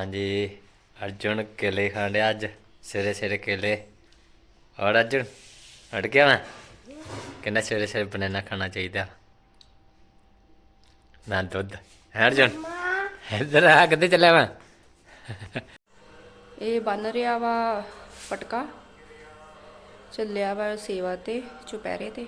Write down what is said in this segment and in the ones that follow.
ਹਾਂਜੀ, ਅਰਜੁਨ ਕੇਲੇ ਖਾਣ ਡਿਆ ਅੱਜ, ਸਵੇਰੇ ਸਵੇਰੇ ਕੇਲੇ। ਔਰ ਅਰਜੁਨ ਅੜ ਗਿਆ ਮੈਂ? ਕਹਿੰਦਾ ਸਵੇਰੇ ਸਵੇਰੇ ਬਨਾਨਾ ਖਾਣਾ ਚਾਹੀਦਾ? ਨਾ ਦੁੱਧ। ਹੈ ਅਰਜੁਨ? ਇੱਧਰ ਆ, ਕਿੱਥੇ ਚੱਲਿਆ ਮੈਂ? ਇਹ ਬਨ ਰਿਹਾ ਵਾ ਪਟਕਾ ਚੱਲਿਆ ਵਾ ਸੇਵਾ ਤੇ, ਚੁਪਹਿਰੇ ਤੇ।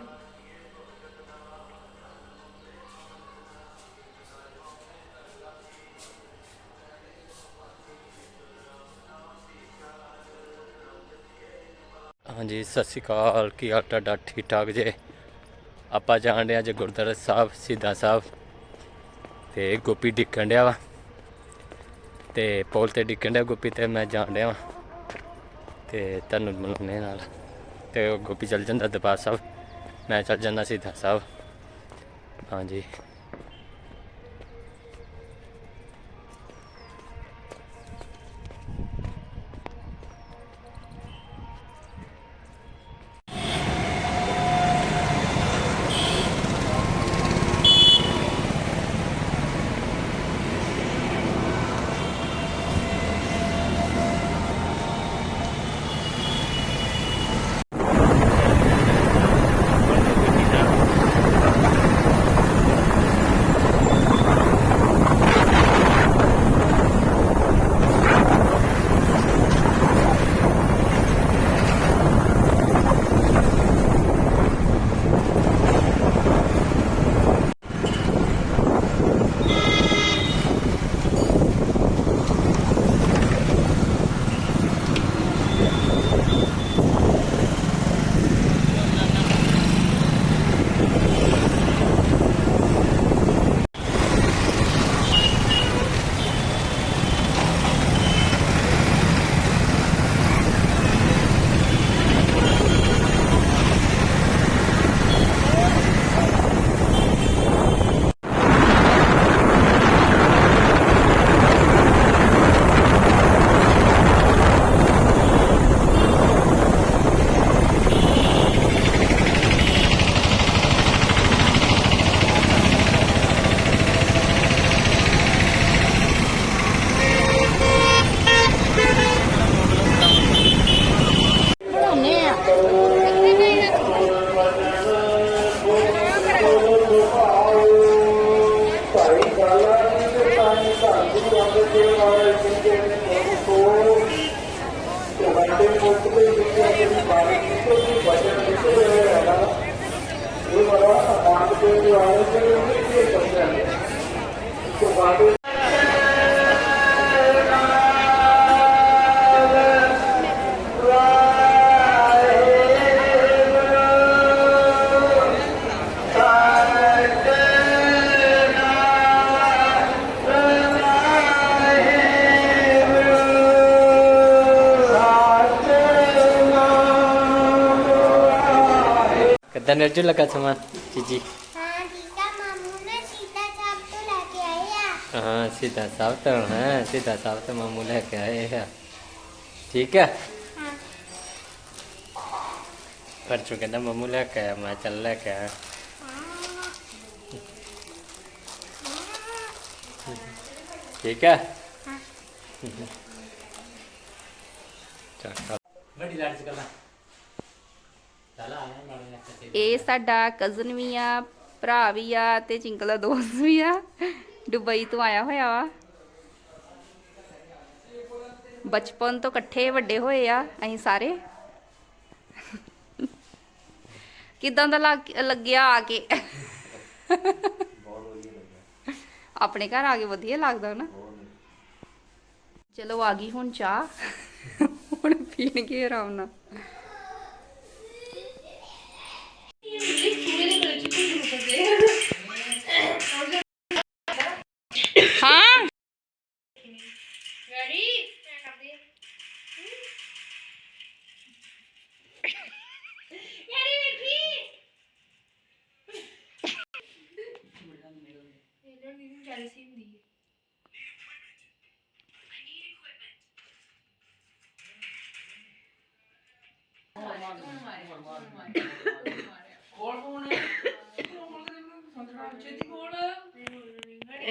ਹਾਂਜੀ, ਸਤਿ ਸ਼੍ਰੀ ਅਕਾਲ। ਕੀ ਹਾਲ ਤੁਹਾਡਾ? ਠੀਕ ਠਾਕ ਜੇ? ਆਪਾਂ ਜਾਣ ਡਿਆ ਅੱਜ ਗੁਰਦੁਆਰਾ ਸਾਹਿਬ, ਸਿੱਧਾ ਸਾਹਿਬ। ਤੇ ਗੋਪੀ ਡਿੱਕਣ ਡਿਆ ਵਾ। ਤੇ ਪੋਲ ਤੇ ਡਿੱਕਣ ਡਿਆ ਗੋਪੀ ਤੇ ਮੈਂ ਜਾਣ ਡਿਆ ਵਾ। ਤੇ ਤੁਹਾਨੂੰ ਮਿਲਾਉਣੇ ਨਾਲ। ਤੇ ਗੋਪੀ ਚੱਲ ਜਾਂਦਾ ਦਰਬਾਰ ਸਾਹਿਬ। ਮੈਂ ਚੱਲ ਜਾਂਦਾ ਸਿੱਧਾ ਸਾਹਿਬ। ਹਾਂਜੀ। ਗੁਰੂ ਅੰਗਦ ਦੇਵ ਮਹਾਰਾਜ ਜੀ ਦੇ ਤੋਂ ਤੁਹਾਡੇ ਮੁਖ ਤੇ ਜਿੱਥੇ ਆਪਣੀ ਬਾਣੀ ਕਿਤੇ ਵੀ ਵਚਨ ਲਿਖੇ ਹੋਏ ਹੈਗਾ ਗੁਰੂ ਮਹਾਰਾਜ ਅੰਗਦ ਦੇਵ ਮਹਾਰਾਜ ਜੀ ਨੇ ਇਹ ਦੱਸਿਆ ਕਿ ਬਾਣੀ ਕਿੱਦਾਂ ਨਿਰਜੂ ਲੱਗਾ ਸਮਾਨ ਜੀ ਹਾਂ ਠੀਕ ਆ ਮਾਮੂ ਨੇ ਸੀਤਾ ਸਾਹਿਬ ਤੋਂ ਲੈ ਕੇ ਆਏ ਆ। ਹਾਂ ਸਿੱਧਾ ਸਾਹਿਬ ਤੋਂ ਹਾਂ ਸਿੱਧਾ ਸਾਹਿਬ ਤੋਂ ਮਾਮੂ ਲੈ ਕੇ ਆਏ ਆ। ਠੀਕ ਹੈ ਹਾਂ। ਪਰਚੂ ਕਹਿੰਦਾ ਮਾਮੂ ਲੈ ਕੇ ਆਇਆ ਮੈਂ ਚੱਲ ਲੈ ਕੇ ਆਇਆ। ਠੀਕ ਹੈ। ਚੱਲ। ਬੜੀ ਲੜ ਚ ਕਰਦਾ ਚੱਲ ਆ ਨਾ ਨਾਲੇ ਲੈ ਕੇ ਇਹ ਸਾਡਾ ਕਜ਼ਨ ਵੀ ਆ, ਭਰਾ ਵੀ ਆ ਤੇ ਚਿੰਕਲ ਦੋਸਤ ਵੀ ਆ। ਦੁਬਈ ਤੋਂ ਆਇਆ ਹੋਇਆ ਵਾ। ਬਚਪਨ ਤੋਂ ਇਕੱਠੇ ਵੱਡੇ ਹੋਏ ਆ ਅਸੀਂ ਸਾਰੇ। ਕਿਦਾਂ ਦਾ ਲੱਗ- ਲੱਗਿਆ ਆ ਕੇ? ਆਪਣੇ ਘਰ ਆ ਕੇ ਵਧੀਆ ਲੱਗਦਾ ਨਾ। ਚਲੋ ਆ ਗਈ ਹੁਣ ਚਾਹ। ਹੁਣ ਪੀਣਗੇ ਆਰਾਮ ਨਾਲ।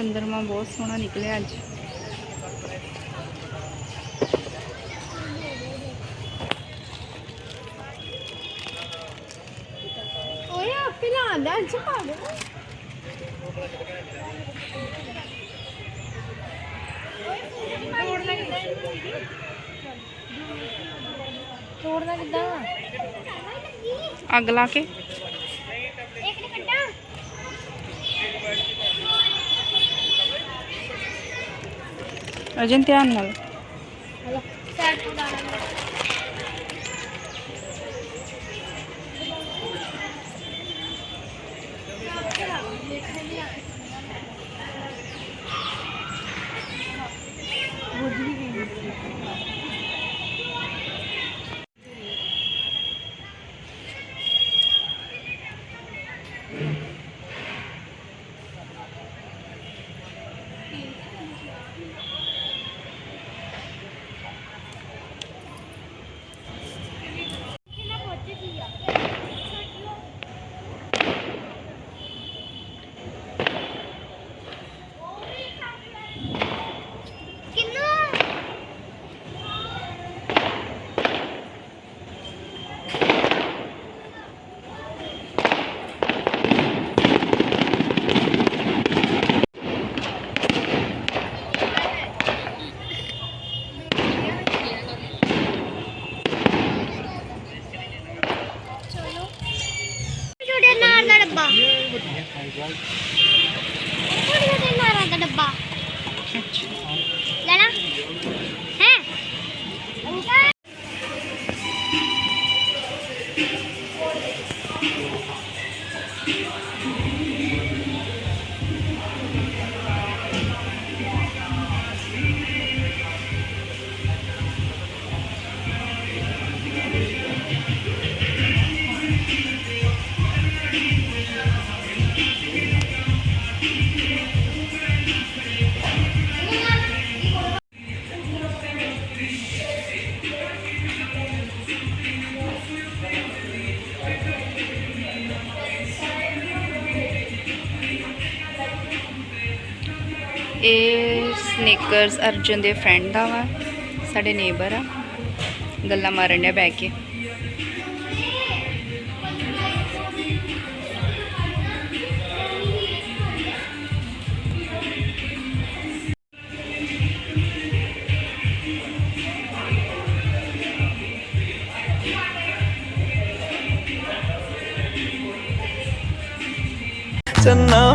ਚੰਦਰਮਾ ਬਹੁਤ ਸੋਹਣਾ ਨਿਕਲਿਆ ਅੱਜ। ਓਏ ਆਪੇ ਲਾਂਦਾ ਅੱਜ ਪਾ ਦੇ ਤੋੜਨਾ ਕਿੱਦਾਂ? ਅੱਗ ਲਾ ਕੇ। ਅਜਨ ਧਿਆਨ ਨਾਲ ਹਲੋ ਛੋਟੇ ਨਾਰ ਦਾ ਡੱਬਾ ਛੋਟੇ ਛੋਟੇ ਨਾਰਾਂ ਦਾ ਡੱਬਾ ਲੈਣਾ ਹੈ ਇਹ ਸਨੇਕਰਸ ਅਰਜੁਨ ਦੇ ਫਰੈਂਡ ਦਾ ਵਾ, ਸਾਡੇ ਨੇਬਰ ਆ। ਗੱਲਾਂ ਮਾਰਨ ਡਿਆ ਬੈ ਕੇ। ਚੰਨਾ